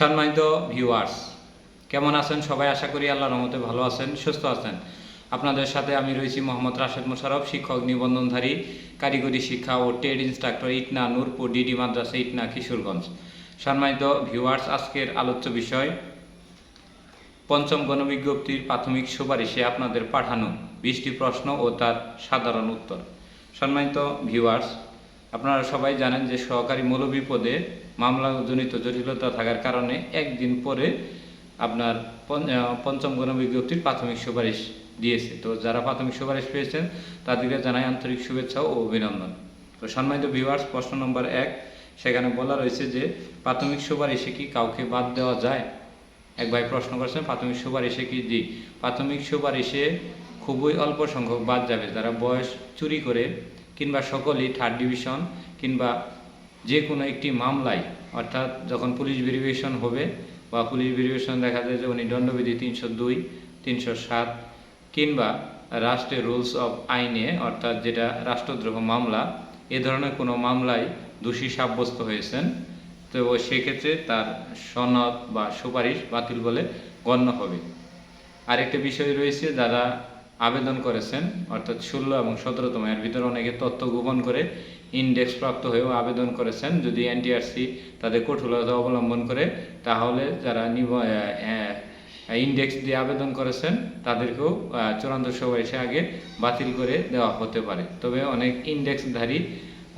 সম্মানিত ভিউয়ার্স কেমন আছেন সবাই? আশা করি আল্লাহর রহমতে ভালো আছেন, সুস্থ আছেন। আপনাদের সাথে আমি রয়েছি মোহাম্মদ রাশেদ মোশারফ শিক্ষক নিবন্ধনধারী, কারিগরি শিক্ষা ও trade instructor, Itna, Nurpur, DD মাদ্রাসা, ইটনা, কিশোরগঞ্জ। সম্মানিত ভিউয়ার্স আজকের আলোচ্য বিষয়, পঞ্চম গণবিজ্ঞপ্তির প্রাথমিক সুপারিশে আপনাদের পাঠানো বিশটি প্রশ্ন ও তার সাধারণ উত্তর। সম্মানিত ভিউয়ার্স আপনারা সবাই জানেন যে সহকারী মৌলবী পদে মামলাজনিত জটিলতা থাকার কারণে একদিন পরে আপনার পঞ্চম গণবিজ্ঞপ্তির প্রাথমিক সুপারিশ দিয়েছে। তো যারা প্রাথমিক সুপারিশ পেয়েছেন, তাদেরকে জানাই আন্তরিক শুভেচ্ছা ও অভিনন্দন। তো সম্মানিত ভিউয়ার্স প্রশ্ন নম্বর এক, সেখানে বলা রয়েছে যে, প্রাথমিক সুপারিশে কি কাউকে বাদ দেওয়া যায়? এক ভাই প্রশ্ন করছেন, প্রাথমিক সুপারিশে কি জি প্রাথমিক সুপারিশে খুবই অল্প সংখ্যক বাদ যাবে। যারা বয়স চুরি করে কিংবা সকলেই থার্ড ডিভিশন কিংবা যে কোনো একটি মামলায়, অর্থাৎ যখন পুলিশ ভেরিফিকেশন হবে বা পুলিশ ভেরিফিকেশন দেখা যায় যে উনি দণ্ডবিধি তিনশো দুই, তিনশো সাত কিংবা রাষ্ট্রের রুলস অফ আইনে, অর্থাৎ যেটা রাষ্ট্রদ্রোহ মামলা, এ ধরনের কোনো মামলায় দোষী সাব্যস্ত হয়েছেন, তো সেক্ষেত্রে তার সনদ বা সুপারিশ বাতিল বলে গণ্য হবে। আরেকটা বিষয় রয়েছে, যারা আবেদন করেছেন, অর্থাৎ ষোলো এবং সতেরোতম, এর ভিতরে অনেকে তথ্য গোপন করে ইন্ডেক্স প্রাপ্ত হয়েও আবেদন করেছেন। যদি এনটিআরসি তাদের কঠোরতা অবলম্বন করে, তাহলে যারা ইন্ডেক্স দিয়ে আবেদন করেছেন, তাদেরকেও চূড়ান্ত এসে আগে বাতিল করে দেওয়া হতে পারে। তবে অনেক ইন্ডেক্সধারী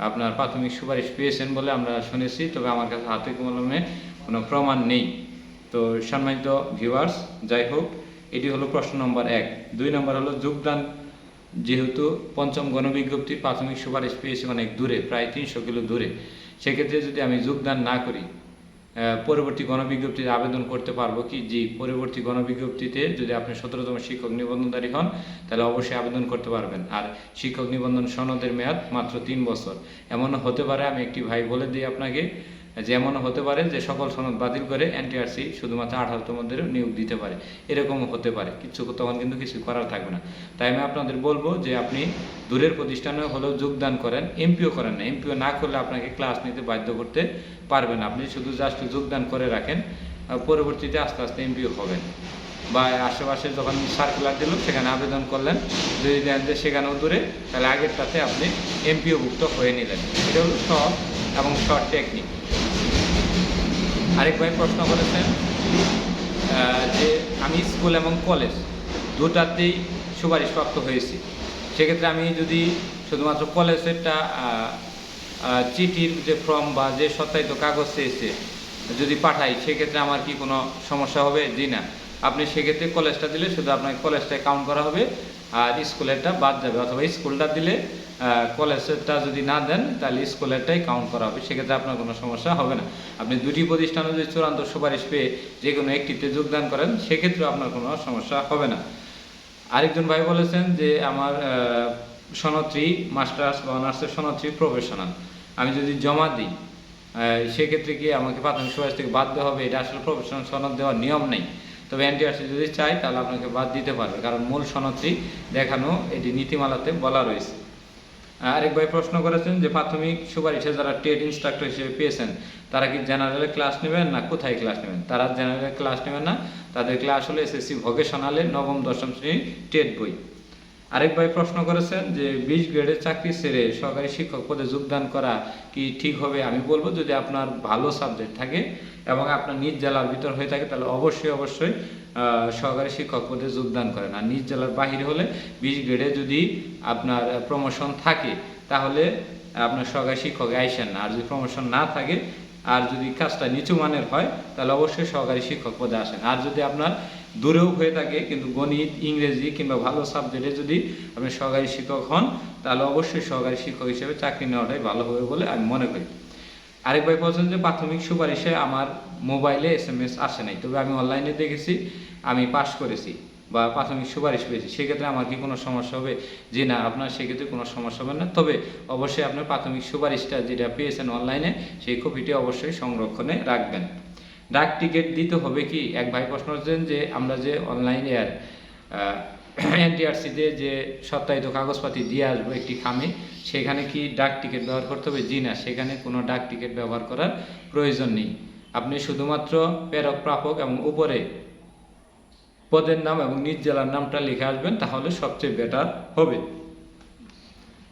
আপনার প্রাথমিক সুপারিশ পেয়েছেন বলে আমরা শুনেছি, তবে আমার কাছে হাতে কলমে কোনো প্রমাণ নেই। তো সম্মানিত ভিউয়ার্স যাই হোক এটি হলো প্রশ্ন নম্বর এক। দুই নম্বর হলো, যোগদান যেহেতু পঞ্চম গণবিজ্ঞপ্তির প্রাথমিক সুপারিশ পেয়েছি অনেক দূরে, প্রায় তিনশো কিলো দূরে। সেক্ষেত্রে যদি আমি যোগদান না করি পরবর্তী গণবিজ্ঞপ্তিতে আবেদন করতে পারব কি? জি, পরবর্তী গণবিজ্ঞপ্তিতে যদি আপনি সতেরোতম শিক্ষক নিবন্ধনধারী হন, তাহলে অবশ্যই আবেদন করতে পারবেন। আর শিক্ষক নিবন্ধন সনদের মেয়াদ মাত্র তিন বছর। এমন হতে পারে, আমি একটি ভাই বলে দিই আপনাকে যে এমনও হতে পারে যে সকল সনদ বাতিল করে এনটিআরসি শুধুমাত্র আঠারোতম নিয়োগ দিতে পারে। এরকমও হতে পারে। কিছু তখন কিন্তু কিছু করার থাকবে না। তাই আমি আপনাদের বলব যে আপনি দূরের প্রতিষ্ঠানে হলেও যোগদান করেন, এমপিও করেন না। এমপিও না করলে আপনাকে ক্লাস নিতে বাধ্য করতে পারবেন। আপনি শুধু জাস্ট যোগদান করে রাখেন পরবর্তীতে আস্তে আস্তে এমপিও হবেন। বা আশেপাশে যখন সার্কুলার দিল, সেখানে আবেদন করলেন। যদি দেন যে সেখানেও দূরে, তাহলে আগেরটাতে আপনি এমপিওভুক্ত হয়ে নিলেন। এটা হলো সহজ এবং শর্ট টেকনিক আরেক ভাই প্রশ্ন করেছেন যে আমি স্কুল এবং কলেজ দুটাতেই সুপারিশপ্রাপ্ত হয়েছি। সেক্ষেত্রে আমি যদি শুধুমাত্র কলেজেরটা চিঠির যে ফর্ম বা যে সত্যায়িত কাগজ চেয়েছে যদি পাঠাই, সেক্ষেত্রে আমার কি কোনো সমস্যা হবে? জি না। আপনি সেক্ষেত্রে কলেজটা দিলে শুধু আপনাকে কলেজটাই কাউন্ট করা হবে আর স্কুলেরটা বাদ যাবে, অথবা স্কুলটা দিলে আহ, কলেজেরটা যদি না দেন তাহলে স্কুলেরটাই কাউন্ট করা হবে। সেক্ষেত্রে আপনার কোনো সমস্যা হবে না। আপনি দুটি প্রতিষ্ঠানে যদি চূড়ান্ত সুপারিশ পেয়ে যে কোনো একটিতে যোগদান করেন সেক্ষেত্রেও আপনার কোনো সমস্যা হবে না। আরেকজন ভাই বলেছেন যে আমার সনত্রী মাস্টার্স বা অনার্সের সনত্রী প্রফেশনাল। আমি যদি জমা দিই সেক্ষেত্রে কি আমাকে প্রাথমিক সুপারিশ থেকে দেওয়া হবে? এটা আসলে প্রফেশনাল সনদ দেওয়ার নিয়ম নেই। তবে এনটিআরসি যদি চাই তাহলে আপনাকে বাদ দিতে পারবে। কারণ মূল সনদটি দেখানো এটি নীতিমালাতে বলা রয়েছে। আরেক ভাই প্রশ্ন করেছেন যে প্রাথমিক সুপারিশে যারা ট্রেড ইনস্ট্রাক্টর হিসেবে পেয়েছেন, তারা কি জেনারেলে ক্লাস নেবেন না কোথায় ক্লাস নেবেন? তারা জেনারেলে ক্লাস নেবেন না। তাদের ক্লাস হলো এসএসসি ভোকেশনালে নবম, দশম শ্রেণির টেড বই। আরেক ভাই প্রশ্ন করেছেন যে, বিশ গ্রেডের চাকরি ছেড়ে সরকারি শিক্ষক পদে যোগদান করা কি ঠিক হবে? আমি বলব যদি আপনার ভালো সাবজেক্ট থাকে এবং আপনার নিজ জেলার ভিতর হয়ে থাকে, তাহলে অবশ্যই অবশ্যই সহকারী শিক্ষক পদে যোগদান করেন। আর নিজ জেলার বাহিরে হলে বিশ গ্রেডে যদি আপনার প্রমোশন থাকে, তাহলে আপনার সহকারী শিক্ষক আইসেন না। আর যদি প্রমোশন না থাকে, আর যদি কাজটা নিচু মানের হয়, তাহলে অবশ্যই সহকারী শিক্ষক পদে আসেন। আর যদি আপনার দূরেও হয়ে থাকে, কিন্তু গণিত, ইংরেজি কিংবা ভালো সাবজেক্টে যদি আপনি সহকারী শিক্ষক হন, তাহলে অবশ্যই সহকারী শিক্ষক হিসেবে চাকরি নেওয়াটাই ভালো হবে বলে আমি মনে করি। আরেক ভাই বলছেন যে, প্রাথমিক সুপারিশে আমার মোবাইলে এস এম এস আসে নাই, তবে আমি অনলাইনে দেখেছি, আমি পাস করেছি বা প্রাথমিক সুপারিশ পেয়েছি। সেক্ষেত্রে আমার কি কোনো সমস্যা হবে? যে না, আপনার সেক্ষেত্রে কোনো সমস্যা হবে না। তবে অবশ্যই আপনার প্রাথমিক সুপারিশটা যেটা পেয়েছেন অনলাইনে সেই কপিটি অবশ্যই সংরক্ষণে রাখবেন। ডাক টিকিট দিতে হবে কি? এক ভাই প্রশ্ন করছেন যে, আমরা যে অনলাইনে আর এনটিআরসিতে যে সত্যায়িত কাগজপাতি দিয়ে আসব একটি খামে, সেখানে কি ডাক টিকিট ব্যবহার করতে হবে? জি না, সেখানে কোনো ডাক টিকিট ব্যবহার করার প্রয়োজন নেই। আপনি শুধুমাত্র প্রেরক প্রাপক এবং উপরে পদের নাম এবং নিজ জেলার নামটা লিখে আসবেন, তাহলে সবচেয়ে বেটার হবে।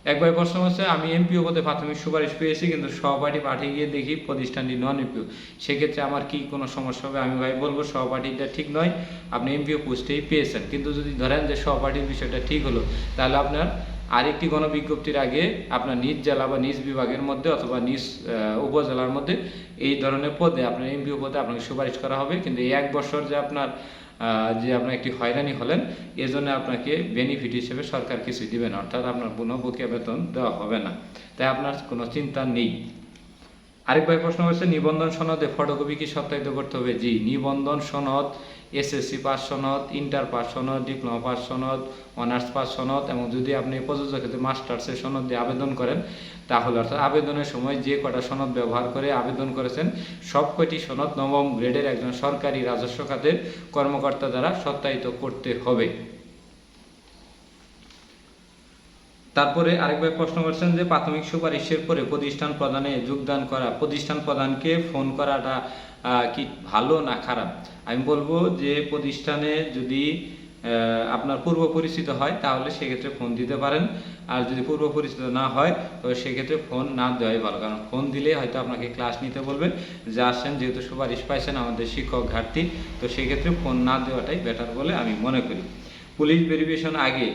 এক ভাই প্রশ্ন হচ্ছে আমি এমপিও পদে প্রাথমিক সুপারিশ পেয়েছি, কিন্তু সহপাঠী পাঠিয়ে গিয়ে দেখি প্রতিষ্ঠানটি নন এমপিও সেক্ষেত্রে আমার কি কোনো সমস্যা হবে? আমি ভাই বলব, সহপাঠীটা ঠিক নয়, আপনি এমপিও পোস্টেই পেয়েছেন। কিন্তু যদি ধরেন যে সহপাঠীর বিষয়টা ঠিক হলো, তাহলে আপনার আরেকটি গণবিজ্ঞপ্তির আগে আপনার নিজ জেলা বা নিজ বিভাগের মধ্যে অথবা নিজ উপজেলার মধ্যে এই ধরনের পদে আপনার এমপিও পদে আপনাকে সুপারিশ করা হবে। কিন্তু এই এক বছর যে আপনার যে আপনার একটি হয়রানি হলেন, এজন্য আপনাকে বেনিফিট হিসেবে সরকার কিছু দিবে না, অর্থাৎ আপনার বুনো বেতন দেওয়া হবে না। তাই আপনার কোনো চিন্তা নেই। আরেক ভাই প্রশ্ন হচ্ছে নিবন্ধন সনদে ফটোকপি কি সত্যায়িত করতে হবে? জি, নিবন্ধন সনদ এসএসসি পাস সনদ, ইন্টার পাস সনদ, ডিপ্লোমা পাস সনদ, অনার্স পাস সনদ, এবং যদি আপনি প্রযোজ্য ক্ষেত্রে মাস্টার্সের সনদ দিয়ে আবেদন করেন, তাহলে অর্থাৎ আবেদনের সময় যে কটা সনদ ব্যবহার করে আবেদন করেছেন, সব কয়টি সনদ নবম গ্রেডের একজন সরকারি রাজস্ব খাতের কর্মকর্তা দ্বারা সত্যায়িত করতে হবে। তারপরে আরেকবার প্রশ্ন করছেন যে প্রাথমিক সুপারিশের পরে প্রতিষ্ঠান প্রদানে যোগদান করা, প্রতিষ্ঠান প্রদানকে ফোন করাটা কি ভালো না খারাপ? আমি বলব যে প্রতিষ্ঠানে যদি আপনার পূর্ব পরিচিত হয় তাহলে সেক্ষেত্রে ফোন দিতে পারেন। আর যদি পূর্ব পরিচিত না হয়, তো সেক্ষেত্রে ফোন না দেওয়াই ভালো। কারণ ফোন দিলে হয়তো আপনাকে ক্লাস নিতে বলবে। যে আসেন, যেহেতু সুপারিশ পাইছেন আমাদের শিক্ষক ঘাটতি, তো সেক্ষেত্রে ফোন না দেওয়াটাই বেটার বলে আমি মনে করি। পুলিশ ভেরিফিকেশন আগে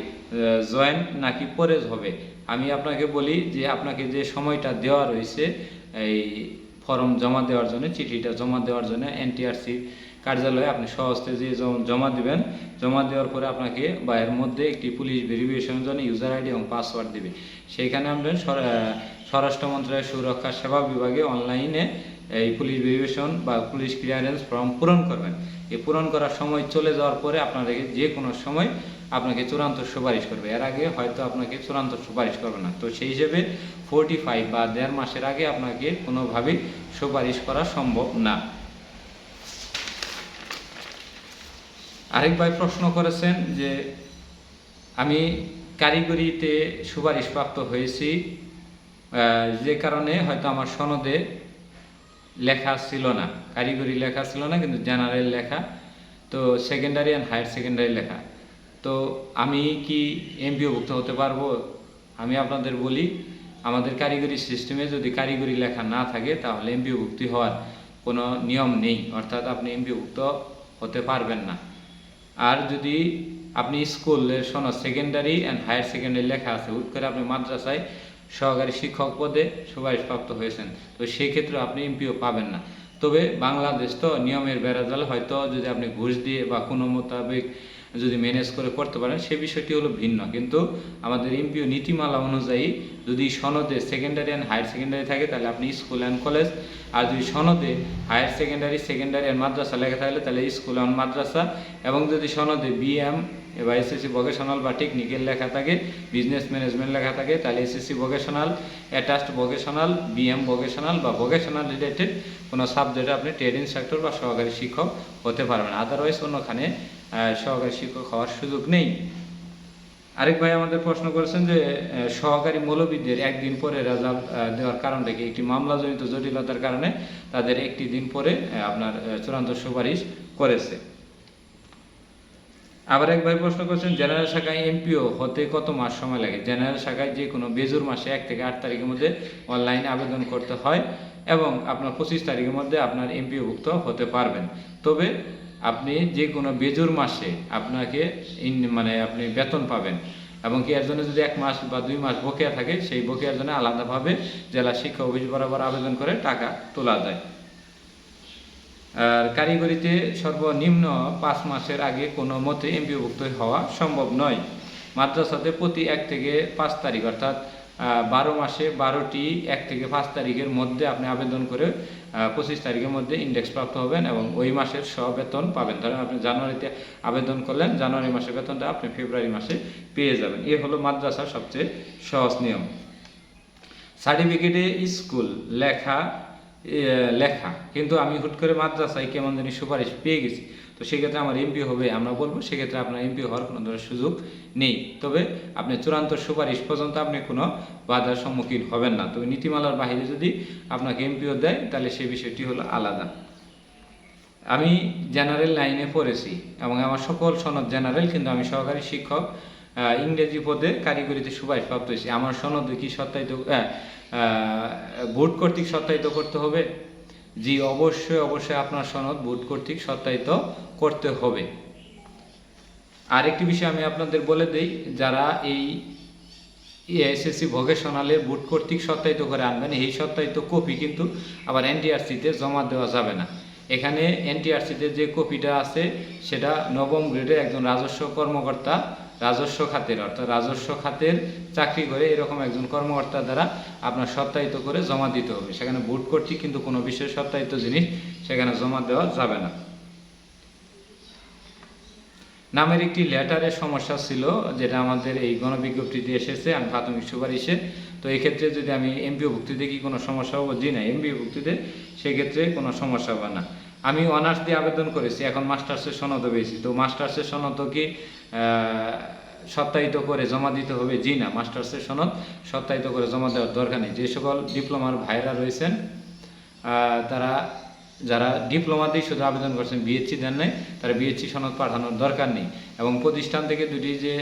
জয়েন্ট নাকি পরে হবে? আমি আপনাকে বলি যে আপনাকে যে সময়টা দেওয়া রয়েছে, এই ফর্ম জমা দেওয়ার জন্য, চিঠিটা জমা দেওয়ার জন্য এনটিআরসি কার্যালয়ে আপনি সহজতে যে জমা দিবেন, জমা দেওয়ার পরে আপনাকে বা এর মধ্যে একটি পুলিশ ভেরিফিকেশনের জন্য ইউজার আইডি এবং পাসওয়ার্ড দিবে। সেইখানে স্বরা- স্বরাষ্ট্র মন্ত্রণালয়ের সুরক্ষা সেবা বিভাগে অনলাইনে এই পুলিশ ভেরিফিকেশন বা পুলিশ ক্লিয়ারেন্স ফর্ম পূরণ করবেন। এই পূরণ করার সময় চলে যাওয়ার পরে আপনাদেরকে যে কোনো সময় আপনাকে চূড়ান্ত সুপারিশ করবে। এর আগে হয়তো আপনাকে চূড়ান্ত সুপারিশ করবে না। তো সেই হিসেবে ফোরটি ফাইভ বা দেড় মাসের আগে আপনাকে কোনোভাবেই সুপারিশ করা সম্ভব না। আরেক ভাই প্রশ্ন করেছেন যে আমি কারিগরিতে সুপারিশপ্রাপ্ত হয়েছি যে কারণে হয়তো আমার সনদে লেখা ছিল না, কারিগরি লেখা ছিল না, কিন্তু জেনারেল লেখা, তো সেকেন্ডারি অ্যান্ড হায়ার সেকেন্ডারি লেখা। তো আমি কি এমপিওভুক্ত হতে পারব? আমি আপনাদের বলি, আমাদের কারিগরি সিস্টেমে যদি কারিগরি লেখা না থাকে, তাহলে এমপিওভুক্তি হওয়ার কোনো নিয়ম নেই, অর্থাৎ আপনি এমপিওভুক্ত হতে পারবেন না। আর যদি আপনি স্কুলের শোনো সেকেন্ডারি অ্যান্ড হায়ার সেকেন্ডারি লেখা আছে, হুট করে আপনি মাদ্রাসায় সহকারী শিক্ষক পদে সুপারিশপ্রাপ্ত হয়েছেন। তো সেই ক্ষেত্রে আপনি এমপিও পাবেন না। তবে বাংলাদেশ তো নিয়মের বেড়াজাল। হয়তো যদি আপনি ঘুষ দিয়ে বা কোনো মোতাবেক যদি ম্যানেজ করে করতে পারেন, সে বিষয়টি হলো ভিন্ন। কিন্তু আমাদের এমপিও নীতিমালা অনুযায়ী যদি সনদে সেকেন্ডারি অ্যান্ড হায়ার সেকেন্ডারি থাকে, তাহলে আপনি স্কুল অ্যান্ড কলেজ আর যদি সনদে হায়ার সেকেন্ডারি সেকেন্ডারি অ্যান্ড মাদ্রাসা লেখা থাকলে, তাহলে স্কুল অ্যান্ড মাদ্রাসা, এবং যদি সনদে বিএম বা এসএসসি ভোকেশনাল বা টেকনিক্যাল লেখা থাকে বিজনেস ম্যানেজমেন্ট লেখা থাকে, তাহলে SSC vocational attached vocational BM vocational বা ভোকেশনাল রিলেটেড কোনো সাবজেক্টে আপনি ট্রেড ইনস্ট্রাক্টর বা সহকারী শিক্ষক হতে পারবেন আদারওয়াইজ অন্যখানে সহকারী শিক্ষক হওয়ার সুযোগ নেই। আরেক ভাই আমাদের প্রশ্ন করেছেন যে সহকারী মৌলবীদের একদিন পরে রেজাল্ট দেওয়ার কারণটা কি একটি মামলাজনিত জটিলতার কারণে তাদের একটি দিন পরে আপনার চূড়ান্ত সুপারিশ করেছে। আবার এক ভাই প্রশ্ন করছেন, জেনারেল শাখায় এমপিও হতে কত মাস সময় লাগে? জেনারেল শাখায় যে কোনো বেজুর মাসে এক থেকে আট তারিখের মধ্যে অনলাইনে আবেদন করতে হয় এবং আপনার পঁচিশ তারিখের মধ্যে আপনার এমপিওভুক্ত হতে পারবেন। তবে আপনি যে কোনো বেজুর মাসে আপনাকে মানে আপনি বেতন পাবেন। এবং কি এর জন্য যদি এক মাস বা দুই মাস বকেয়া থাকে, সেই বকেয়ার জন্য আলাদাভাবে জেলা শিক্ষা অফিস বরাবর আবেদন করে টাকা তোলা যায়। আর কারিগরিতে সর্বনিম্ন পাঁচ মাসের আগে কোনো মতে এমপিওভুক্ত হওয়া সম্ভব নয়। মাদ্রাসাতে প্রতি এক থেকে পাঁচ তারিখ, অর্থাৎ বারো মাসে বারোটি এক থেকে পাঁচ তারিখের মধ্যে আপনি আবেদন করে পঁচিশ তারিখের মধ্যে ইন্ডেক্স প্রাপ্ত হবেন এবং ওই মাসের সব বেতন পাবেন। ধরেন আপনি জানুয়ারিতে আবেদন করলেন, জানুয়ারি মাসের বেতনটা আপনি ফেব্রুয়ারি মাসে পেয়ে যাবেন। এ হলো মাদ্রাসার সবচেয়ে সহজ নিয়ম। সার্টিফিকেটে স্কুল, লেখা লেখা। কিন্তু আমি হুট করে মাদ্রাসায় কেমন জানি সুপারিশ পেয়ে গেছি। তো সেক্ষেত্রে আমার এমপি হবে, আমরা বলব, সেক্ষেত্রে আপনার এমপি হওয়ার কোনো ধরনের সুযোগ নেই। তবে আপনি চূড়ান্ত সুপারিশ পর্যন্ত আপনি কোনো বাধার সম্মুখীন হবেন না। তবে নীতিমালার বাহিরে যদি আপনাকে এমপিও দেয়, তাহলে সেই বিষয়টি হলো আলাদা। আমি জেনারেল লাইনে পড়েছি এবং আমার সকল সনদ জেনারেল, কিন্তু আমি সহকারী শিক্ষক ইংরেজি পদে কারিগরিতে সুপারিশপ্রাপ্ত হয়েছি। আমার সনদ কি সত্যায়িত বোর্ড কর্তৃক সত্যায়িত করতে হবে? জি, অবশ্যই অবশ্যই আপনার সনদ বোর্ড কর্তৃক সত্যায়িত করতে হবে। আরেকটি বিষয় আমি আপনাদের বলে দেই, যারা এই এসএসসি ভোকেশনালের বোর্ড কর্তৃক সত্যায়িত করে আনবেন, এই সত্যায়িত কপি কিন্তু আবার এনটিআরসিতে জমা দেওয়া যাবে না। এখানে এনটিআরসিতে যে কপিটা আছে, সেটা নবম গ্রেডের একজন রাজস্ব কর্মকর্তা রাজস্ব খাতের, অর্থাৎ রাজস্ব খাতের চাকরি করে এরকম একজন কর্মকর্তা দ্বারা আপনার সত্যায়িত করে জমা দিতে হবে। সেখানে বোর্ড কর্তৃক কিন্তু কোনো বিশেষ সত্যায়িত জিনিস সেখানে জমা দেওয়া যাবে না। নামের একটি লেটারের সমস্যা ছিল, যেটা আমাদের এই গণবিজ্ঞপ্তিতে এসেছে, আমি প্রাথমিক সুপারিশে। তো ক্ষেত্রে যদি আমি এমপিও ভুক্তিতে কি কোনো সমস্যা হবে? জি না, এমপিও ভুক্তিতে সেক্ষেত্রে কোনো সমস্যা হবে না। আমি অনার্স দিয়ে আবেদন করেছি, এখন মাস্টার্সের সনদও পেয়েছি। তো মাস্টার্সের সনদ কি সত্যায়িত করে জমা দিতে হবে? জি না মাস্টার্সের সনদ সত্যায়িত করে জমা দেওয়ার দরকার নেই। যে সকল ডিপ্লোমার ভাইরা রয়েছেন তারা যারা ডিপ্লোমাতেই শুধু আবেদন করছেন বিএসসি দেন নাই, তারা বিএসসি সনদ পাঠানোর দরকার নেই। এবং প্রতিষ্ঠান থেকে দুটি যে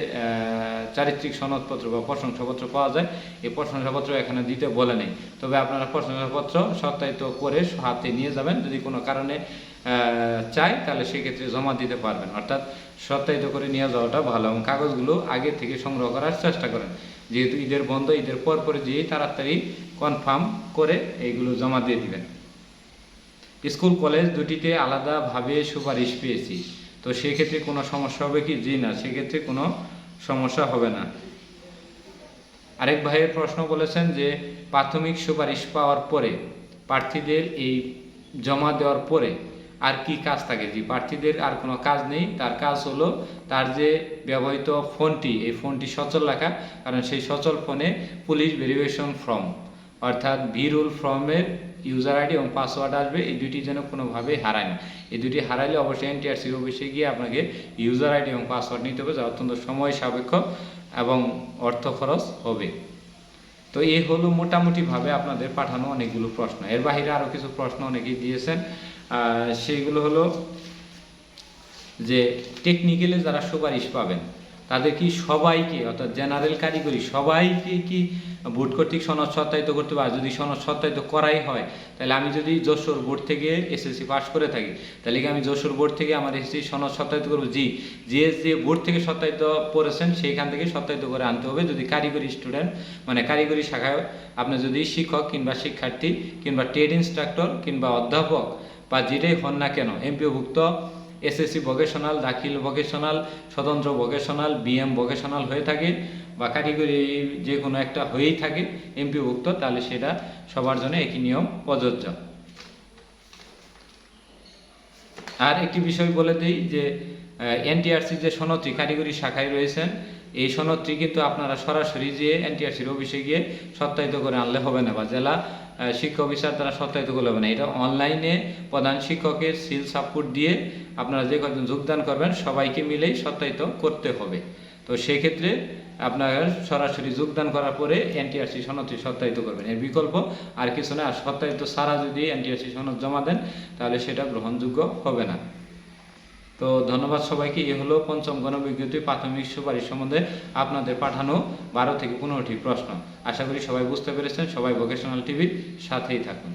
চারিত্রিক সনদপত্র বা প্রশংসাপত্র পাওয়া যায়, এই প্রশংসাপত্র এখানে দিতে বলে নেই। তবে আপনারা প্রশংসাপত্র সত্যায়িত করে হাতে নিয়ে যাবেন। যদি কোনো কারণে চায়, তাহলে সেক্ষেত্রে জমা দিতে পারবেন। অর্থাৎ সত্যায়িত করে নিয়ে যাওয়াটা ভালো এবং কাগজগুলো আগে থেকে সংগ্রহ করার চেষ্টা করেন। যেহেতু ঈদের বন্ধ, ঈদের পর পরে যেয়ে তাড়াতাড়ি কনফার্ম করে এইগুলো জমা দিয়ে দিবেন। স্কুল, কলেজ দুটিতে আলাদাভাবে সুপারিশ পেয়েছি। তো সেক্ষেত্রে কোনো সমস্যা হবে কি? জি না, সেক্ষেত্রে কোনো সমস্যা হবে না। আরেক ভাইয়ের প্রশ্ন বলেছেন যে, প্রাথমিক সুপারিশ পাওয়ার পরে প্রার্থীদের এই জমা দেওয়ার পরে আর কি কাজ থাকে? জি, প্রার্থীদের আর কোনো কাজ নেই। তার কাজ হলো তার যে ব্যবহৃত ফোনটি, এই ফোনটি সচল রাখা। কারণ সেই সচল ফোনে পুলিশ ভেরিফিকেশন ফর্ম, অর্থাৎ ভিরুল ফর্মের ইউজার আইডি এবং পাসওয়ার্ড আসবে, এই দুটি যেন কোনোভাবেই হারায় না। এই দুটি হারাইলে অবশ্যই এনটিআরসির অফিসে গিয়ে আপনাকে ইউজার আইডি এবং পাসওয়ার্ড নিতে হবে, যা অত্যন্ত সময় সাপেক্ষ এবং অর্থ খরচ হবে। তো এই হলো মোটামুটিভাবে আপনাদের পাঠানো অনেকগুলো প্রশ্ন। এর বাইরে আরও কিছু প্রশ্ন অনেকেই দিয়েছেন। সেইগুলো হলো যে টেকনিক্যালে যারা সুপারিশ পাবেন, তাদের কি সবাইকে, অর্থাৎ জেনারেল কারিগরি সবাইকে কি বোর্ড কর্তৃক সনদ সত্যায়িত করতে পারে যদি সনদ সত্যায়িত করাই হয়, তাহলে আমি যদি যশোর বোর্ড থেকে এসএসসি পাস করে থাকি, তাহলে কি আমি যশোর বোর্ড থেকে আমার এসএসসি সনদ সত্যায়িত করব? জি যে যে বোর্ড থেকে সত্যায়িত করেছেন সেইখান থেকে সত্যায়িত করে আনতে হবে। যদি কারিগরি স্টুডেন্ট মানে কারিগরি শাখায় আপনি যদি শিক্ষক কিংবা শিক্ষার্থী কিংবা ট্রেড ইনস্ট্রাক্টর কিংবা অধ্যাপক বা যেটাই হন না কেন এমপিওভুক্ত এসএসসি ভোকেশনাল দাখিল ভোকেশনাল স্বতন্ত্র ভোকেশনাল বিএম ভোকেশনাল হয়ে থাকে বা কারিগরি যে কোনো একটা হয়েই থাকে এমপিভুক্ত তাহলে সেটা সবার জন্য একই নিয়ম প্রযোজ্য। আর একটি বিষয় বলে দিই যে এনটিআরসি যে সনদটি কারিগরি শাখায় রয়েছেন এই সনদটি কিন্তু আপনারা সরাসরি যে এনটিআরসির অফিসে গিয়ে সত্যায়িত করে আনলে হবে না বা জেলা আহ, হিসাবে তারা সত্যায়িত করলে হবে না। এটা অনলাইনে প্রধান শিক্ষকের সিল সাপোর্ট দিয়ে আপনারা যে কজন যোগদান করবেন সবাইকে মিলেই সত্যায়িত করতে হবে। তো সেক্ষেত্রে আপনার সরাসরি যোগদান করার পরে এনটিআরসি সনদটি সত্যায়িত করবেন। এর বিকল্প আর কিছু না। আর সত্যায়িত ছাড়া যদি এনটিআরসি সনদ জমা দেন তাহলে সেটা গ্রহণযোগ্য হবে না। তো ধন্যবাদ সবাইকে। এ হলো পঞ্চম গণবিজ্ঞপ্তি প্রাথমিক সুপারিশ সম্বন্ধে আপনাদের পাঠানো বারো থেকে পনেরোটি প্রশ্ন। আশা করি সবাই বুঝতে পেরেছেন। সবাই ভোকেশনাল টিভির সাথেই থাকুন।